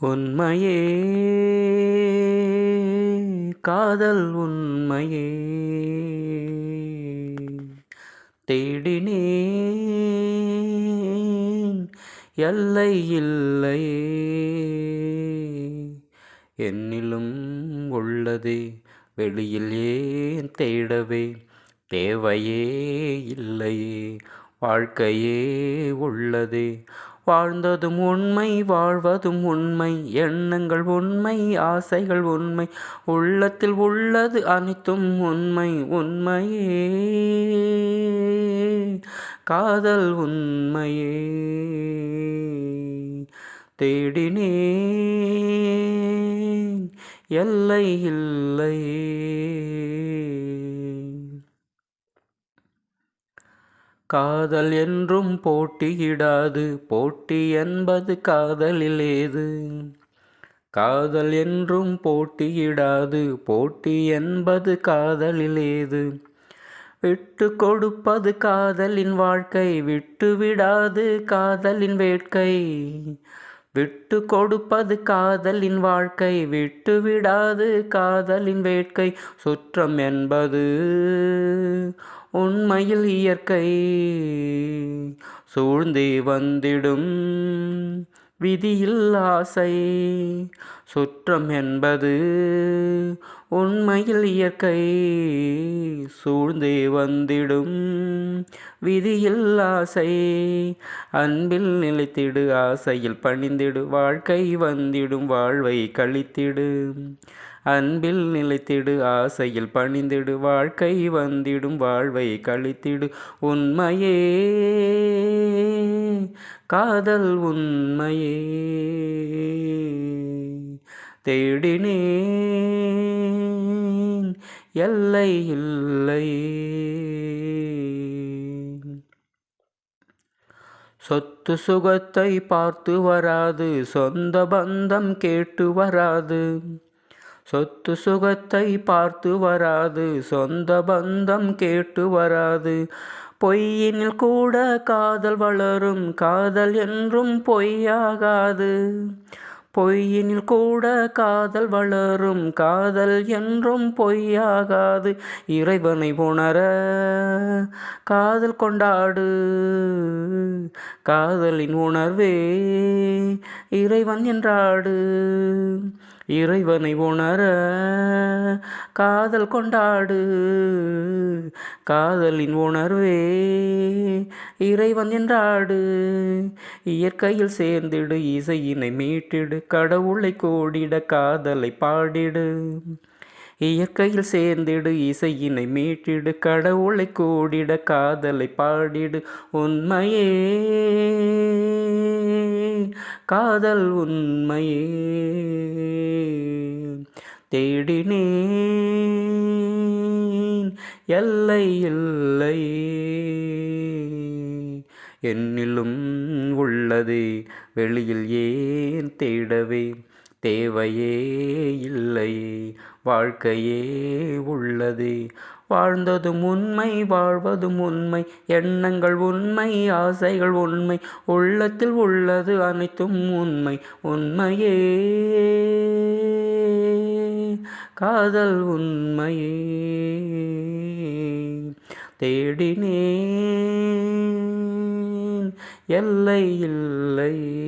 உண்மையே. காதல் உண்மையே. தேடினேன். எல்லை இல்லையே. என்னிலும் உள்ளதே. வெளியில் ஏன் தேடவே? தேவையே இல்லையே. வாழ்க்கையே உள்ளதே. வாழ்ந்ததும் உண்மை வாழ்வதும் உண்மை. எண்ணங்கள் உண்மை ஆசைகள் உண்மை. உள்ளத்தில் உள்ளது அனைத்தும் உண்மை உண்மையே. காதல் உண்மையே. தேடினே எல்லை இல்லையே. காதல் என்றும் போட்டியிடாது. போட்டி என்பது காதலில் ஏது? காதல் என்றும் போட்டியிடாது. போட்டி என்பது காதலில் ஏது? விட்டு கொடுப்பது காதலின் வாழ்க்கை. விட்டு விடாது காதலின் வேட்கை. விட்டு கொடுப்பது காதலின் வாழ்க்கை. விட்டு விடாது காதலின் வேட்கை. சுற்றம் என்பது உண்மையில் இயற்கை சூழ்ந்தே வந்திடும் விதியில் ஆசை. சுற்றம் என்பது உண்மையில் இயற்கை சூழ்ந்தே வந்திடும் விதியில் ஆசை. அன்பில் நிலைத்திடு ஆசையில் பணிந்திடு வாழ்க்கை வந்திடும் வாழ்வை கழித்திடு. அன்பில் நிலைத்திடு ஆசையில் பணிந்திடு வாழ்க்கை வந்திடும் வாழ்வை கழித்திடு. உண்மையே காதல் உண்மையே. தேடினேன் எல்லை இல்லையே சொத்து சுகத்தை பார்த்து வராது சொந்த பந்தம் கேட்டு வராது. சொத்து சுகத்தை பார்த்து வராது சொந்த பந்தம் கேட்டு வராது. பொய்யினில் கூட காதல் வளரும் காதல் என்றும் பொய்யாகாது. பொய்யினில் கூட காதல் வளரும் காதல் என்றும் பொய்யாகாது. இறைவனை உணர காதல் கொண்டாடு காதலின் உணர்வே இறைவன் என்றாடு. இறைவனை உணர காதல் கொண்டாடு. காதலின் உணர்வே இறைவன் என்றாடு. இயற்கையில் சேர்ந்திடு இசையினை மீட்டிடு கடவுளை கோடிட காதலை பாடிடு. இயற்கையில் சேர்ந்திடு இசையினை மீட்டிடு கடவுளை கூடிட காதலை பாடிடு உண்மையே. காதல் உண்மையே. தேடினேன். எல்லை இல்லையே என்னிலும் உள்ளதே வெளியில் ஏன் தேடவே? தேவையே இல்லை வாழ்க்கையே உள்ளது. வாழ்ந்ததும் உண்மை வாழ்வதும் உண்மை. எண்ணங்கள் உண்மை ஆசைகள் உண்மை. உள்ளத்தில் உள்ளது அனைத்தும் உண்மை. உண்மையே. காதல் உண்மையே. தேடினேன். எல்லை இல்லை.